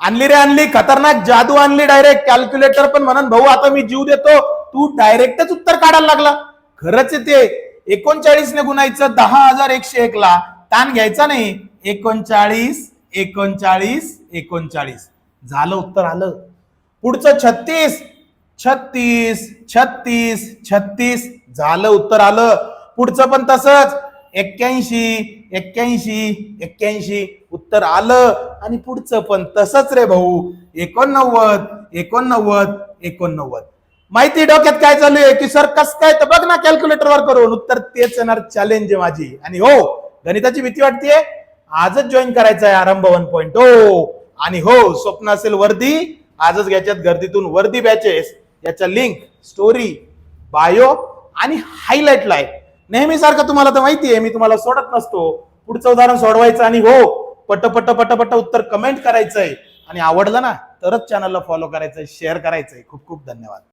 आणली रे आणली. खतरनाक जादू आणली डायरेक्ट कॅल्क्युलेटर पण म्हणून भाऊ आता मी जीव देतो. तू डायरेक्टच उत्तर काढायला लागला. खरंच आहे ते. एकोणचाळीस ने गुणायचं दहा हजार एकशे एक ला. ताण घ्यायचा नाही. एकोणचाळीस एकोणचाळीस एकोणचाळीस. झालं उत्तर आलं. पुढचं छत्तीस. छत्तीस छत्तीस छत्तीस. झालं उत्तर आलं. पुढचं पण तसंच. एक्क्याऐंशी एक्क्याऐंशी एक्क्याऐंशी. उत्तर आलं आणि पुढचं पण तसंच रे भाऊ. एकोणनव्वद एकोणनव्वद एकोणनव्वद. माहिती डोक्यात काय चालू आहे? की सर कस काय? तर बघ ना कॅल्क्युलेटरवर करून. उत्तर तेच येणार चॅलेंज आहे माझी. आणि हो गणिताची भीती वाटतेय? आजच जॉईन करायचं आहे आरंभ वन पॉईंट हो आणि हो स्वप्न असेल वर्दी. आजच घ्यायच्यात गर्दीतून वर्दी बॅचेस याच्या लिंक स्टोरी बायो आणि हायलाइटला आहे. नेहमी सारखं तुम्हाला तर माहिती आहे मी तुम्हाला सोडत नसतो. पुढचं उदाहरण सोडवायचं आणि हो पट पट पट पट उत्तर कमेंट करायचंय. आणि आवडलं ना तरच चॅनलला फॉलो करायचंय शेअर करायचंय. खूप खूप धन्यवाद.